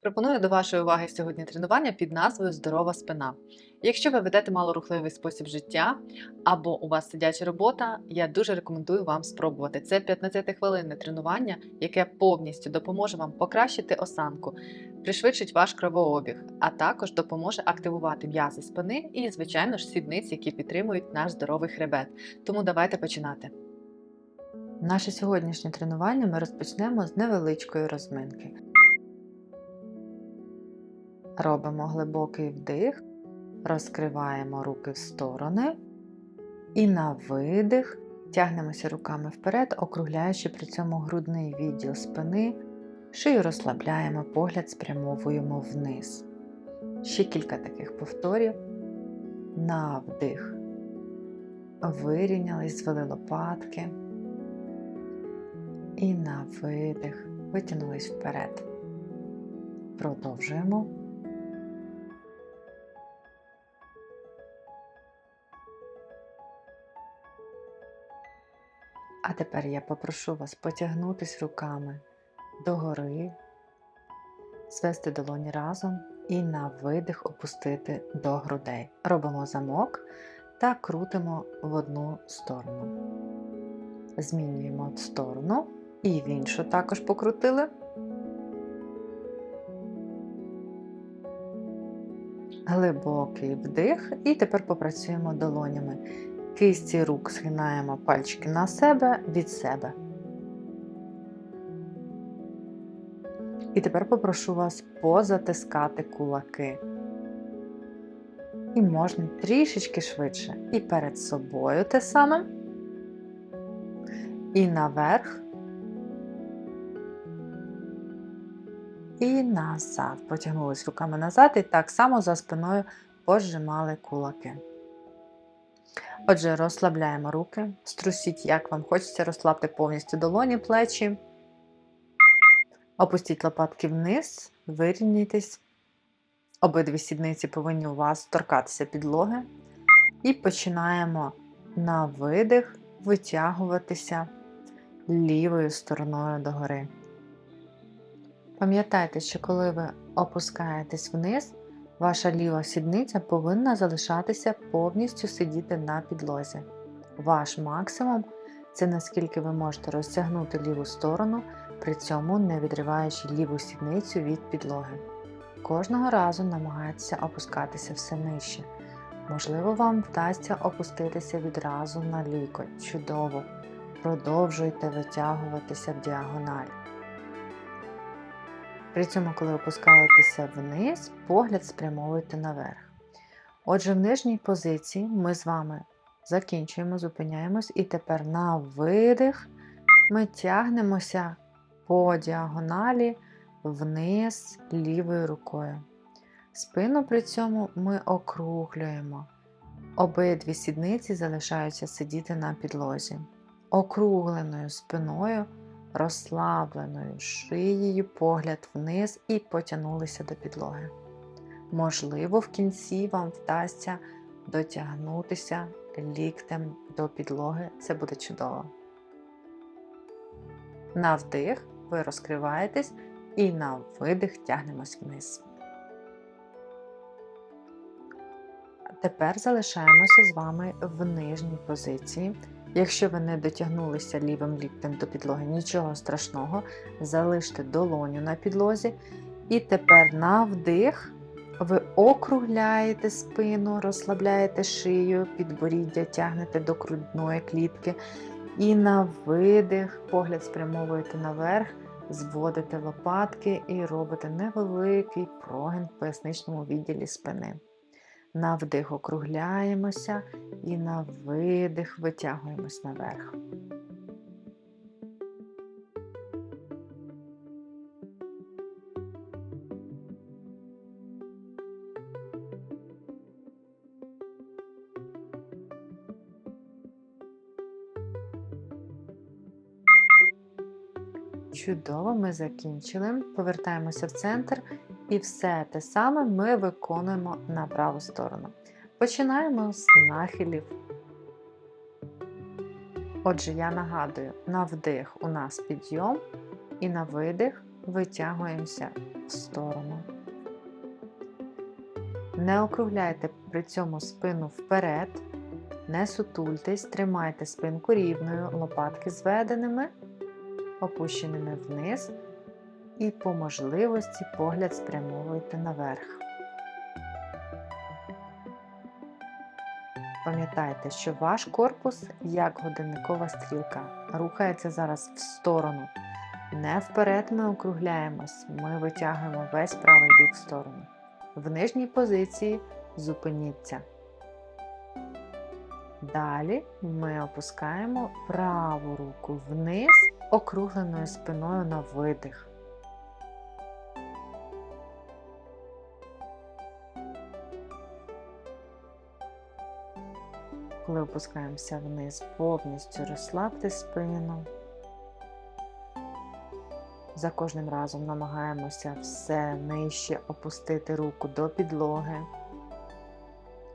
Пропоную до вашої уваги сьогодні тренування під назвою Здорова спина. Якщо ви ведете малорухливий спосіб життя або у вас сидяча робота, я дуже рекомендую вам спробувати. Це 15-хвилинне тренування, яке повністю допоможе вам покращити осанку, пришвидшить ваш кровообіг, а також допоможе активувати м'язи спини і, звичайно ж, сідниць, які підтримують наш здоровий хребет. Тому давайте починати. Наше сьогоднішнє тренування ми розпочнемо з невеличкої розминки. Робимо глибокий вдих, розкриваємо руки в сторони і на видих тягнемося руками вперед, округляючи при цьому грудний відділ спини, шию розслабляємо, погляд спрямовуємо вниз. Ще кілька таких повторів. На вдих. Вирівнялись, звели лопатки. І на видих. Витягнулись вперед. Продовжуємо. А тепер я попрошу вас потягнутись руками догори, звести долоні разом і на видих опустити до грудей. Робимо замок та крутимо в одну сторону. Змінюємо сторону і в іншу також покрутили. Глибокий вдих, і тепер попрацюємо долонями. Кисті рук згинаємо пальчики на себе від себе. І тепер попрошу вас позатискати кулаки. І можна трішечки швидше. І перед собою те саме. І наверх. І назад. Потягнулись руками назад, і так само за спиною пожимали кулаки. Отже, розслабляємо руки, струсіть, як вам хочеться, розслабте повністю долоні, плечі. Опустіть лопатки вниз, вирівняйтесь. Обидві сідниці повинні у вас торкатися підлоги. І починаємо на видих витягуватися лівою стороною догори. Пам'ятайте, що коли ви опускаєтесь вниз, Ваша ліва сідниця повинна залишатися повністю сидіти на підлозі. Ваш максимум це наскільки ви можете розтягнути ліву сторону, при цьому не відриваючи ліву сідницю від підлоги. Кожного разу намагайтеся опускатися все нижче. Можливо, вам вдасться опуститися відразу на лікоть. Чудово! Продовжуйте витягуватися в діагональ. При цьому, коли опускаєтеся вниз, погляд спрямовуйте наверх. Отже, в нижній позиції ми з вами закінчуємо, зупиняємось, і тепер на видих ми тягнемося по діагоналі вниз лівою рукою. Спину при цьому ми округлюємо. Обидві сідниці залишаються сидіти на підлозі. Округленою спиною розслабленою шиєю, погляд вниз і потягнулися до підлоги. Можливо, в кінці вам вдасться дотягнутися ліктем до підлоги. Це буде чудово. На вдих ви розкриваєтесь і на видих тягнемось вниз. Тепер залишаємося з вами в нижній позиції. Якщо ви не дотягнулися лівим ліктем до підлоги, нічого страшного, залиште долоню на підлозі. І тепер на вдих ви округляєте спину, розслабляєте шию, підборіддя тягнете до грудної клітки. І на видих, погляд спрямовуєте наверх, зводите лопатки і робите невеликий прогин в поясничному відділі спини. На вдих округляємося і на видих витягуємось наверх. Чудово, ми закінчили. Повертаємося в центр і все те саме ми виконуємо на праву сторону. Починаємо з нахилів. Отже, я нагадую, на вдих у нас підйом, і на видих витягуємося в сторону. Не округляйте при цьому спину вперед, не сутультесь, тримайте спинку рівною, лопатки зведеними, опущеними вниз і по можливості погляд спрямовуйте наверх. Пам'ятайте, що ваш корпус, як годинникова стрілка, рухається зараз в сторону. Не вперед ми округляємось, ми витягуємо весь правий бік в сторону. В нижній позиції зупиніться. Далі ми опускаємо праву руку вниз, округленою спиною на видих. Коли опускаємося вниз, повністю розслабте спину. За кожним разом намагаємося все нижче опустити руку до підлоги.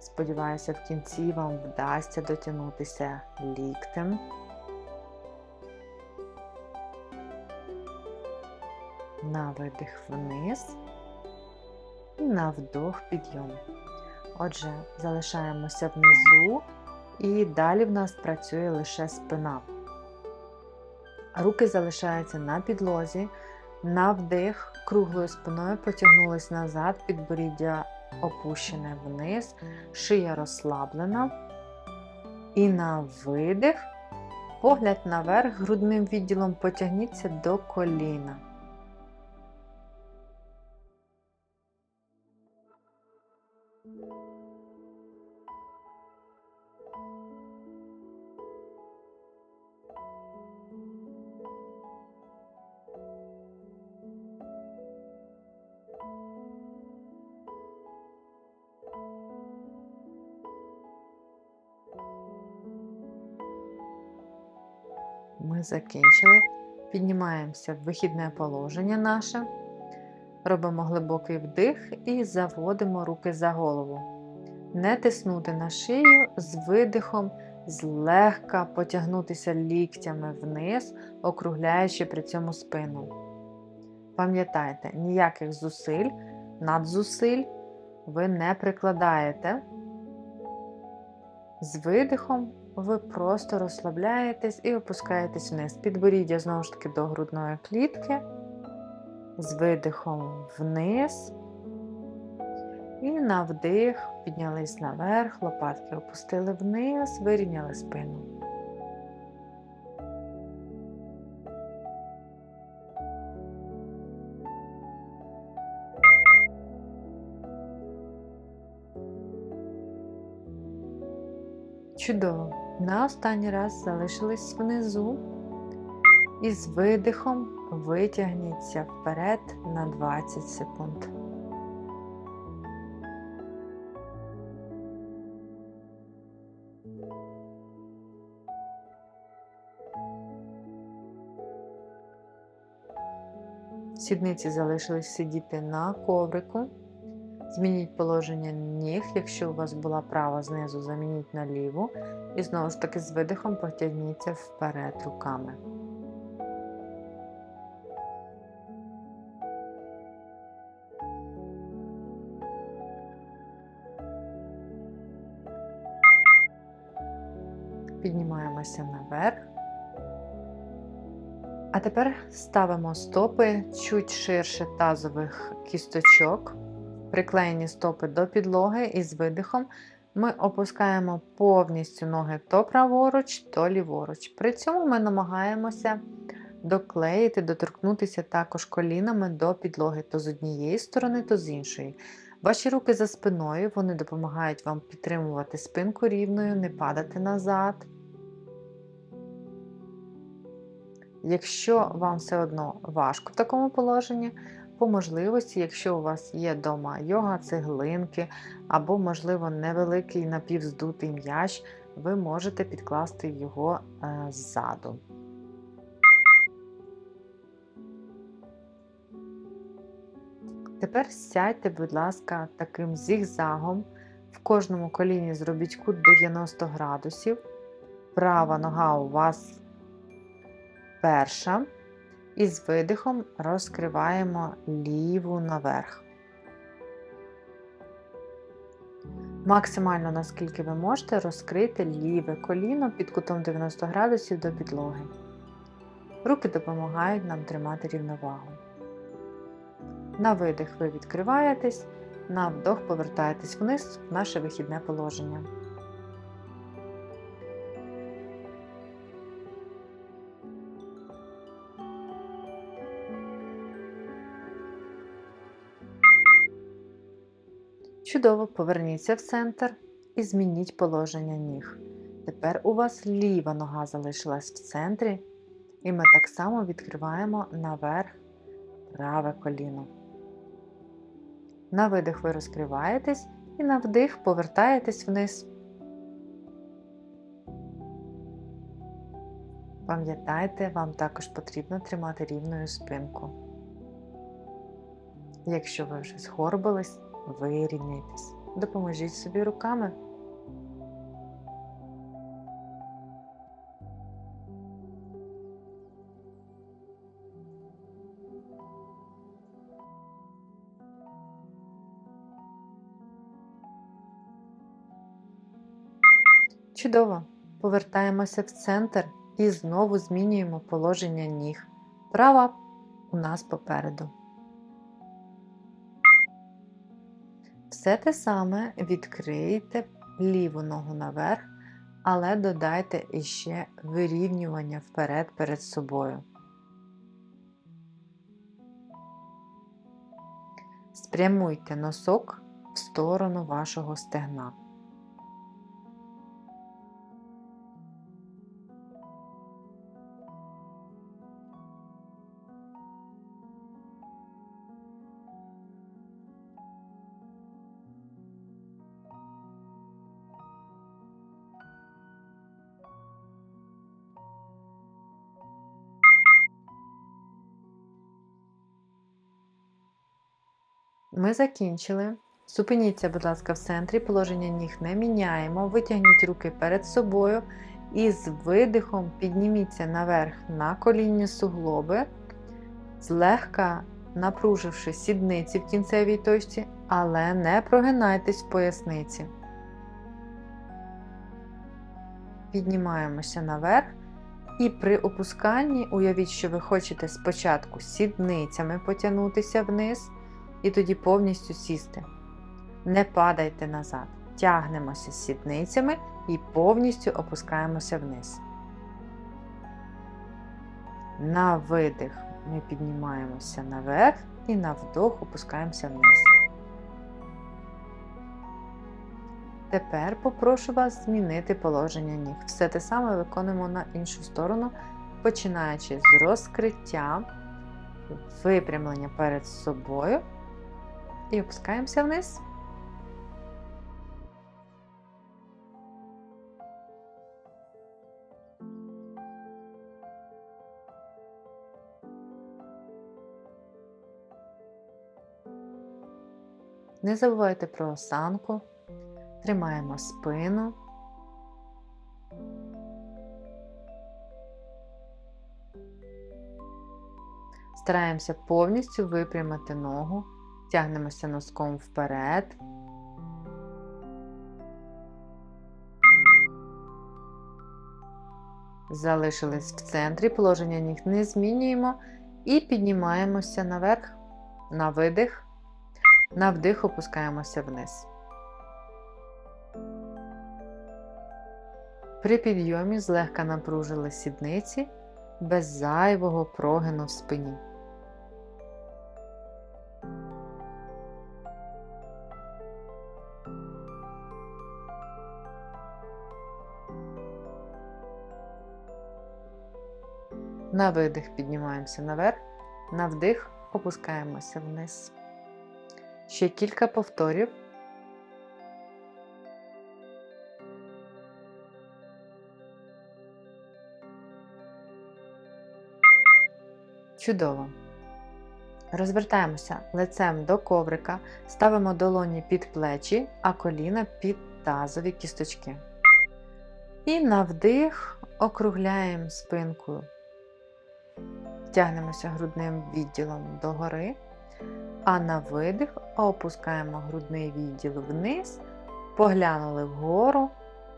Сподіваюся, в кінці вам вдасться дотягнутися ліктем. На видих вниз і на вдох підйом. Отже, залишаємося внизу, і далі в нас працює лише спина. Руки залишаються на підлозі, на вдих, круглою спиною потягнулись назад, підборіддя опущене вниз, шия розслаблена. І на видих, погляд наверх, грудним відділом потягніться до коліна. Закінчили. Піднімаємося в вихідне положення наше. Робимо глибокий вдих і заводимо руки за голову. Не тиснути на шию з видихом, злегка потягнутися ліктями вниз, округляючи при цьому спину. Пам'ятайте, ніяких зусиль, надзусиль ви не прикладаєте. З видихом ви просто розслабляєтесь і опускаєтесь вниз. Підборіддя знову ж таки до грудної клітки, з видихом вниз. І на вдих піднялись наверх, лопатки опустили вниз, вирівняли спину. Чудово. На останній раз залишились внизу і з видихом витягніться вперед на 20 секунд. Сідниці залишились сидіти на коврику. Змініть положення ніг, якщо у вас була права знизу, замініть на ліву. І знову ж таки з видихом потягніться вперед руками. Піднімаємося наверх. А тепер ставимо стопи чуть ширше тазових кісточок приклеєні стопи до підлоги і з видихом ми опускаємо повністю ноги то праворуч, то ліворуч. При цьому ми намагаємося доклеїти, доторкнутися також колінами до підлоги то з однієї сторони, то з іншої. Ваші руки за спиною, вони допомагають вам підтримувати спинку рівною, не падати назад. Якщо вам все одно важко в такому положенні, по можливості, якщо у вас є вдома йога, цеглинки або, можливо, невеликий напівздутий м'яч, ви можете підкласти його е, ззаду. Тепер сядьте, будь ласка, таким зігзагом. В кожному коліні зробіть кут 90 градусів. Права нога у вас перша. І з видихом розкриваємо ліву наверх. Максимально, наскільки ви можете, розкрити ліве коліно під кутом 90 градусів до підлоги. Руки допомагають нам тримати рівновагу. На видих ви відкриваєтесь, на вдох повертаєтесь вниз в наше вихідне положення. Чудово поверніться в центр і змініть положення ніг. Тепер у вас ліва нога залишилась в центрі, і ми так само відкриваємо наверх праве коліно. На видих ви розкриваєтесь і на вдих повертаєтесь вниз. Пам'ятайте, вам також потрібно тримати рівною спинку. Якщо ви вже згорбились, вирівняйтесь. Допоможіть собі руками. Чудово! Повертаємося в центр і знову змінюємо положення ніг. Права у нас попереду. Все те саме відкрийте ліву ногу наверх, але додайте іще вирівнювання вперед перед собою. Спрямуйте носок в сторону вашого стегна. Ми закінчили. Зупиніться, будь ласка, в центрі, положення ніг не міняємо. Витягніть руки перед собою і з видихом підніміться наверх на колінні суглоби, злегка напруживши сідниці в кінцевій точці, але не прогинайтесь в поясниці. Піднімаємося наверх. І при опусканні уявіть, що ви хочете спочатку сідницями потягнутися вниз і тоді повністю сісти. Не падайте назад. Тягнемося з сідницями і повністю опускаємося вниз. На видих ми піднімаємося наверх і на вдох опускаємося вниз. Тепер попрошу вас змінити положення ніг. Все те саме виконуємо на іншу сторону, починаючи з розкриття, випрямлення перед собою і опускаємося вниз. Не забувайте про осанку, тримаємо спину. Стараємося повністю випрямити ногу, тягнемося носком вперед. Залишились в центрі, положення ніг не змінюємо і піднімаємося наверх, на видих, на вдих опускаємося вниз. При підйомі злегка напружили сідниці без зайвого прогину в спині. На видих піднімаємося наверх, на вдих опускаємося вниз. Ще кілька повторів. Чудово. Розвертаємося лицем до коврика, ставимо долоні під плечі, а коліна під тазові кісточки. І на вдих округляємо спинку Тягнемося грудним відділом догори, а на видих опускаємо грудний відділ вниз, поглянули вгору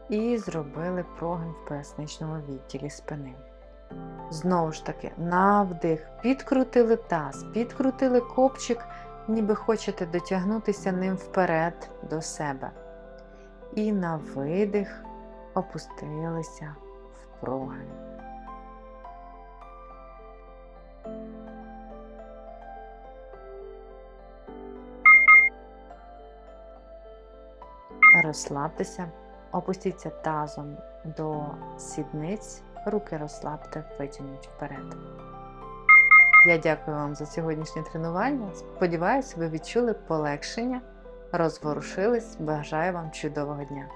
і зробили прогин в поясничному відділі спини. Знову ж таки, на вдих, підкрутили таз, підкрутили копчик, ніби хочете дотягнутися ним вперед до себе. І на видих опустилися в прогин. Розслабтеся, опустіться тазом до сідниць, руки розслабте, витягніть вперед. Я дякую вам за сьогоднішнє тренування. Сподіваюсь, ви відчули полегшення, розворушились. Бажаю вам чудового дня!